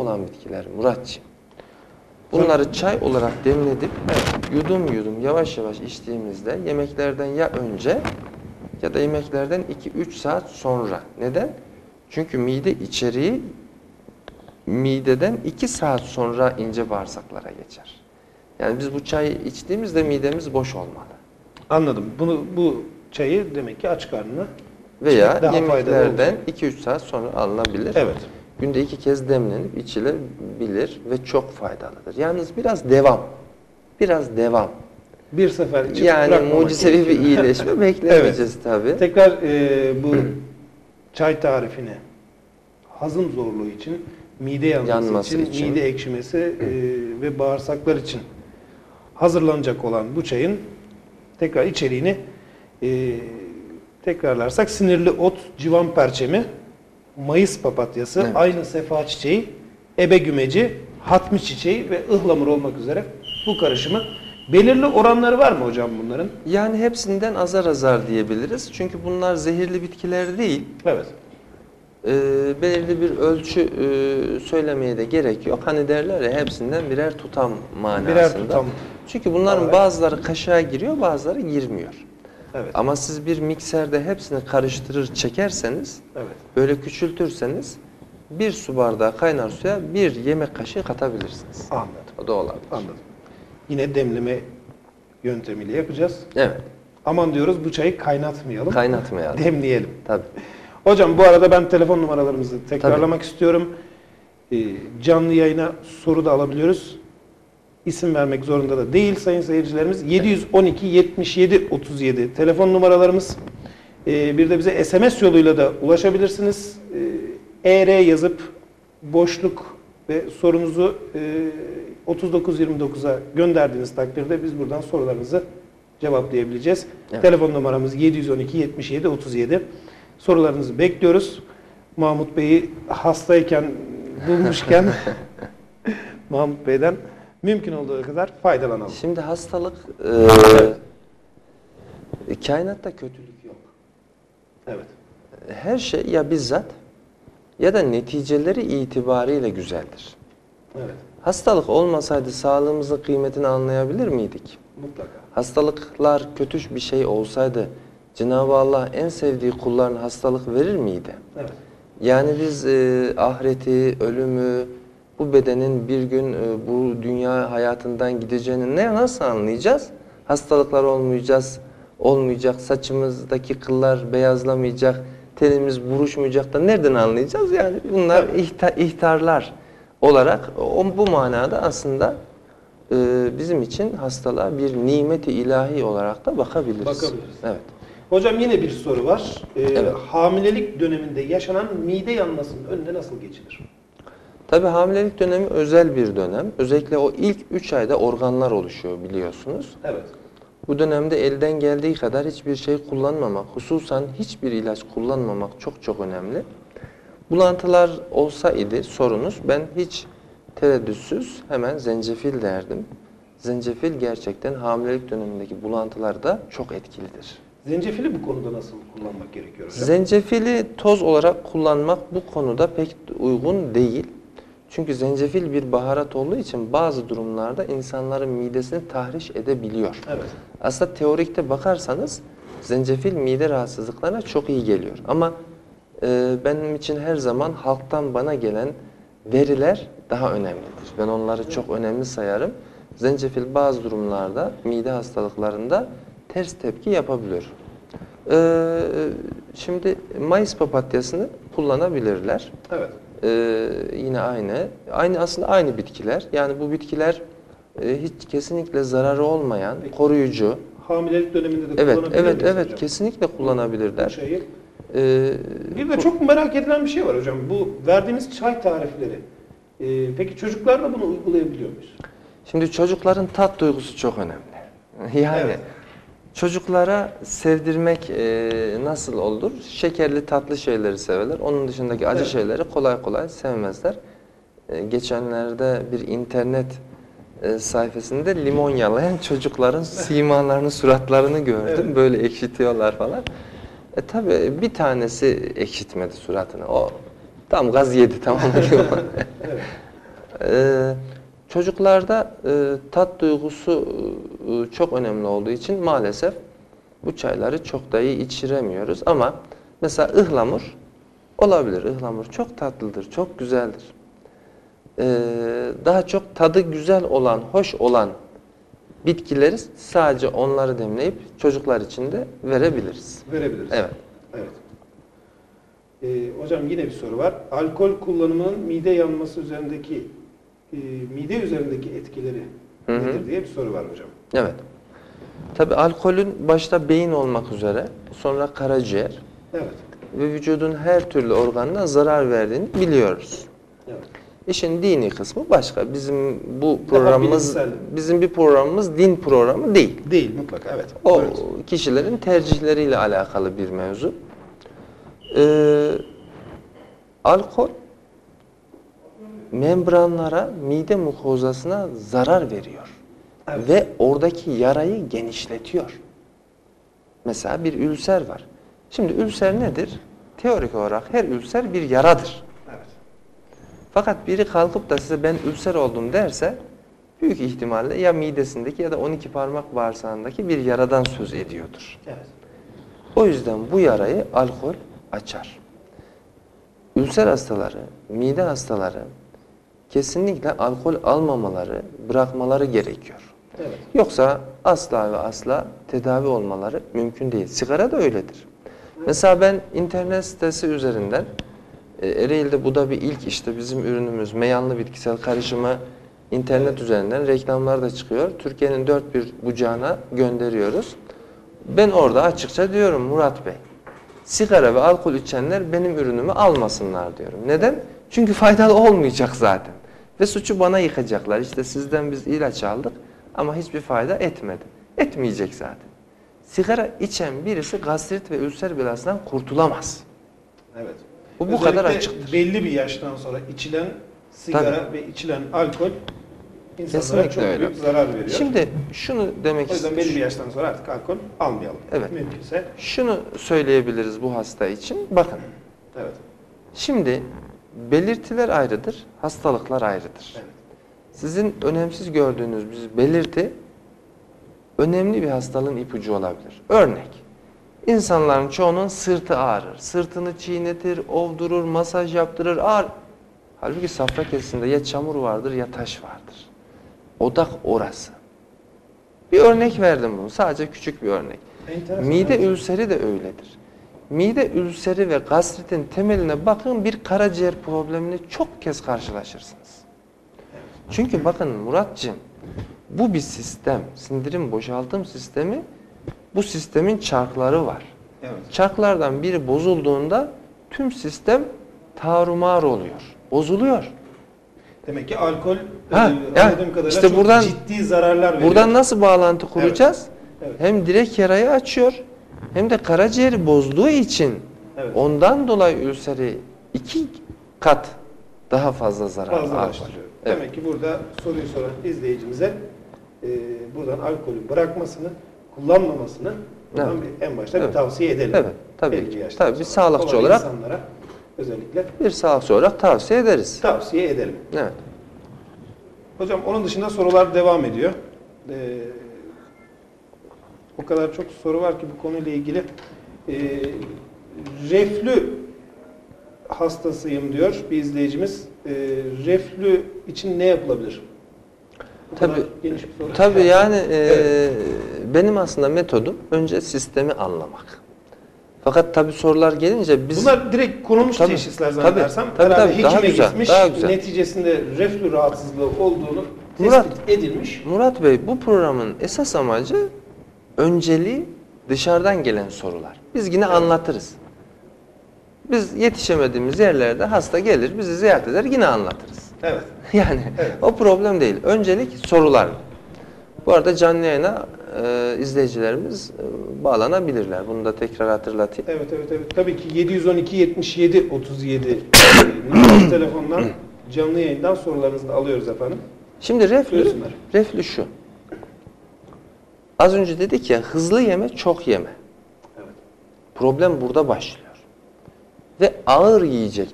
olan bitkiler Muratçım. Bunları çay olarak demledip yudum yudum yavaş yavaş içtiğimizde yemeklerden ya önce ya da yemeklerden 2-3 saat sonra. Neden? Çünkü mide içeriği mideden 2 saat sonra ince bağırsaklara geçer. Yani biz bu çayı içtiğimizde midemiz boş olmalı. Anladım. Bunu bu çayı demek ki aç karnına Veya yemeklerden olacak. 2-3 saat sonra alınabilir. Evet. Günde iki kez demlenip içilebilir ve çok faydalıdır. Yalnız biraz devam. Biraz devam. Bir sefer içip Yani mucizevi bir iyileşme beklemeyeceğiz tabii. Tekrar e, bu çay tarifini hazım zorluğu için, mide yanması, Yanması için, için. mide ekşimesi e, ve bağırsaklar için hazırlanacak olan bu çayın tekrar içeriğini e, tekrarlarsak sinirli ot, civan perçemi, mayıs papatyası, Evet. aynı sefa çiçeği, ebe gümeci, hatmi çiçeği ve ıhlamur olmak üzere bu karışımı belirli oranları var mı hocam bunların? Yani hepsinden azar azar diyebiliriz. Çünkü bunlar zehirli bitkiler değil. Evet. Ee, belirli bir ölçü e, söylemeye de gerek yok. Hani derler ya hepsinden birer tutam manasında. Birer tutam. Çünkü bunların Evet. bazıları kaşığa giriyor, bazıları girmiyor. Evet. Ama siz bir mikserde hepsini karıştırır çekerseniz, Evet. böyle küçültürseniz bir su bardağı kaynar suya bir yemek kaşığı katabilirsiniz. Anladım. O da olabilir. Anladım. Yine demleme yöntemiyle yapacağız. Evet. Aman diyoruz bu çayı kaynatmayalım. Kaynatmayalım. Demleyelim. Tabii. Hocam bu arada ben telefon numaralarımızı tekrarlamak istiyorum. Ee, canlı yayına soru da alabiliyoruz. İsim vermek zorunda da değil sayın seyircilerimiz. 712 77 37 telefon numaralarımız. Ee, bir de bize SMS yoluyla da ulaşabilirsiniz. ER yazıp boşluk ve sorunuzu e, 3929'a gönderdiğiniz takdirde biz buradan sorularınızı cevaplayabileceğiz. Evet. Telefon numaramız 712 77 37. Sorularınızı bekliyoruz. Mahmut Bey'i hastayken bulmuşken Mahmut Bey'den mümkün olduğu kadar faydalanalım. Şimdi hastalık, e, kainatta kötülük yok. Evet. Her şey ya bizzat ya da neticeleri itibariyle güzeldir. Evet. Hastalık olmasaydı sağlığımızın kıymetini anlayabilir miydik? Mutlaka. Hastalıklar kötü bir şey olsaydı Cenab-ı Allah en sevdiği kullarına hastalık verir miydi? Evet. Yani biz e, ahireti, ölümü, bu bedenin bir gün e, bu dünya hayatından gideceğini ne nasıl anlayacağız? Hastalıklar olmayacağız, olmayacak, saçımızdaki kıllar beyazlamayacak, tenimiz buruşmayacak da nereden anlayacağız? Yani bunlar ihta- ihtarlar olarak o, bu manada aslında e, bizim için hastalığa bir nimeti ilahi olarak da bakabiliriz. Bakabiliriz. Evet. Hocam yine bir soru var. Ee, Evet. Hamilelik döneminde yaşanan mide yanmasının önüne nasıl geçilir? Tabi hamilelik dönemi özel bir dönem. Özellikle o ilk 3 ayda organlar oluşuyor biliyorsunuz. Evet. Bu dönemde elden geldiği kadar hiçbir şey kullanmamak, hususan hiçbir ilaç kullanmamak çok çok önemli. Bulantılar olsa idi sorunuz ben hiç tereddütsüz hemen zencefil derdim. Zencefil gerçekten hamilelik dönemindeki bulantılarda çok etkilidir. Zencefili bu konuda nasıl kullanmak gerekiyor hocam? Zencefili toz olarak kullanmak bu konuda pek uygun değil. Çünkü zencefil bir baharat olduğu için bazı durumlarda insanların midesini tahriş edebiliyor. Evet. Aslında teorikte bakarsanız zencefil mide rahatsızlıklarına çok iyi geliyor. Ama e, benim için her zaman halktan bana gelen veriler daha önemlidir. Ben onları çok önemli sayarım. Zencefil bazı durumlarda mide hastalıklarında ters tepki yapabiliyor. Ee, şimdi Mayıs papatyasını kullanabilirler. Evet. Ee, yine aynı. Aynı aslında aynı bitkiler. Yani bu bitkiler e, hiç kesinlikle zararı olmayan, koruyucu. Hamilelik döneminde de Evet, kullanabilir evet, evet hocam? kesinlikle Bu kullanabilirler. Ee, Bir de çok merak edilen bir şey var hocam. Bu verdiğiniz çay tarifleri. Ee, peki çocuklar da bunu uygulayabiliyor muyuz? Şimdi çocukların tat duygusu çok önemli. Yani Evet. Çocuklara sevdirmek e, nasıl olur? Şekerli tatlı şeyleri severler. Onun dışındaki acı Evet. şeyleri kolay kolay sevmezler. E, geçenlerde bir internet e, sayfasında limon yalayan çocukların simalarını, suratlarını gördüm. Evet. Böyle ekşitiyorlar falan. E tabi bir tanesi ekşitmedi suratını. O tam gaz yedi tamam? Evet. Çocuklarda e, tat duygusu e, çok önemli olduğu için maalesef bu çayları çok da iyi içiremiyoruz. Ama mesela ıhlamur olabilir. Ihlamur çok tatlıdır, çok güzeldir. E, daha çok tadı güzel olan, hoş olan bitkileri sadece onları demleyip çocuklar için de verebiliriz. Verebiliriz. Evet. Evet. Ee, hocam yine bir soru var. Alkol kullanımının mide yanması üzerindeki e, mide üzerindeki etkileri Hı hı. nedir diye bir soru var hocam. Evet. Tabi alkolün başta beyin olmak üzere sonra karaciğer Evet. ve vücudun her türlü organına zarar verdiğini biliyoruz. Evet. İşin dini kısmı başka. Bizim bu programımız bizim bir programımız din programı değil. Değil mutlaka evet. O Evet. kişilerin tercihleriyle alakalı bir mevzu. Ee, alkol membranlara, mide mukozasına zarar veriyor. Evet. Ve oradaki yarayı genişletiyor. Mesela bir ülser var. Şimdi ülser nedir? Teorik olarak her ülser bir yaradır. Evet. Fakat biri kalkıp da size ben ülser oldum derse büyük ihtimalle ya midesindeki ya da 12 parmak bağırsağındaki bir yaradan söz ediyordur. Evet. O yüzden bu yarayı alkol açar. Ülser hastaları, mide hastaları kesinlikle alkol almamaları, bırakmaları gerekiyor. Evet. Yoksa asla ve asla tedavi olmaları mümkün değil. Sigara da öyledir. Mesela ben internet sitesi üzerinden Ereğli'de bu da bir ilk işte bizim ürünümüz meyanlı bitkisel karışımı internet üzerinden reklamlar da çıkıyor. Türkiye'nin dört bir bucağına gönderiyoruz. Ben orada açıkça diyorum Murat Bey, sigara ve alkol içenler benim ürünümü almasınlar diyorum. Neden? Çünkü faydalı olmayacak zaten. Ve suçu bana yıkacaklar. İşte sizden biz ilaç aldık ama hiçbir fayda etmedi. Etmeyecek zaten. Sigara içen birisi gastrit ve ülser belasından kurtulamaz. Evet. Bu bu kadar Özellikle açıktır. Belli bir yaştan sonra içilen sigara ve içilen alkol insanlara Kesinlikle çok öyle. büyük zarar veriyor. Şimdi şunu demek o yüzden belli bir istiyorum. yaştan sonra artık alkol almayalım. Evet. Mümkünse. Şunu söyleyebiliriz bu hasta için. Bakın Evet. şimdi belirtiler ayrıdır, hastalıklar ayrıdır. Evet. Sizin önemsiz gördüğünüz bir belirti önemli bir hastalığın ipucu olabilir. Örnek, insanların çoğunun sırtı ağrır. Sırtını çiğnetir, ovdurur, masaj yaptırır, ağır. Halbuki safra kesesinde ya çamur vardır ya taş vardır. Odak orası. Bir örnek verdim bunu, sadece küçük bir örnek. Enteresan. Mide Evet. ülseri de öyledir. Mide ülseri ve gastritin temeline bakın bir karaciğer problemini çok kez karşılaşırsınız. Çünkü bakın Muratcığım bu bir sistem. Sindirim boşaltım sistemi bu sistemin çarkları var. Evet. Çarklardan biri bozulduğunda tüm sistem tarumar oluyor. Bozuluyor. Demek ki alkol Ha, e, anladığım kadarıyla işte çok buradan- ciddi zararlar veriyor. Buradan nasıl bağlantı kuracağız? Evet. Hem direkt yarayı açıyor hem de karaciğeri bozduğu için Evet. ondan dolayı ülseri iki kat daha fazla zarar fazlalaştırıyor. Evet. Demek ki burada soruyu soran izleyicimize e, buradan alkolü bırakmasını, kullanmamasını buradan Evet. bir, en başta Evet. bir tavsiye edelim. Evet, tabii ki. Tabii bir sağlıkçı olarak- insanlara özellikle Bir sağlıkçı olarak tavsiye ederiz. tavsiye edelim. Evet. Hocam onun dışında sorular devam ediyor. Ee, o kadar çok soru var ki bu konuyla ilgili. Ee, reflü hastasıyım diyor bir izleyicimiz. Ee, reflü için ne yapılabilir? Bu Tabii- kadar geniş bir soru. Tabii yani e, Evet. benim aslında metodum önce sistemi anlamak. Fakat tabii sorular gelince biz Bunlar direkt konulmuş Tabii, teşhisler zannedersem. tabii, tabii, daha güzel, gitmiş, daha güzel. neticesinde reflü rahatsızlığı olduğunu Murat- tespit edilmiş. Murat Bey bu programın esas amacı önceliği dışarıdan gelen sorular. Biz yine Evet. anlatırız. Biz yetişemediğimiz yerlerde hasta gelir, bizi ziyaret eder, yine anlatırız. Evet. Yani Evet. o problem değil. Öncelik sorular. Bu arada canlı yayına e, izleyicilerimiz e, bağlanabilirler. Bunu da tekrar hatırlatayım. Evet evet evet. Tabii ki 712 77 37 numaralı telefondan canlı yayından sorularınızı da alıyoruz efendim. Şimdi reflü, reflü şu. Az önce dedik ya hızlı yeme, çok yeme. Evet. Problem burada başlıyor. Ve ağır yiyecek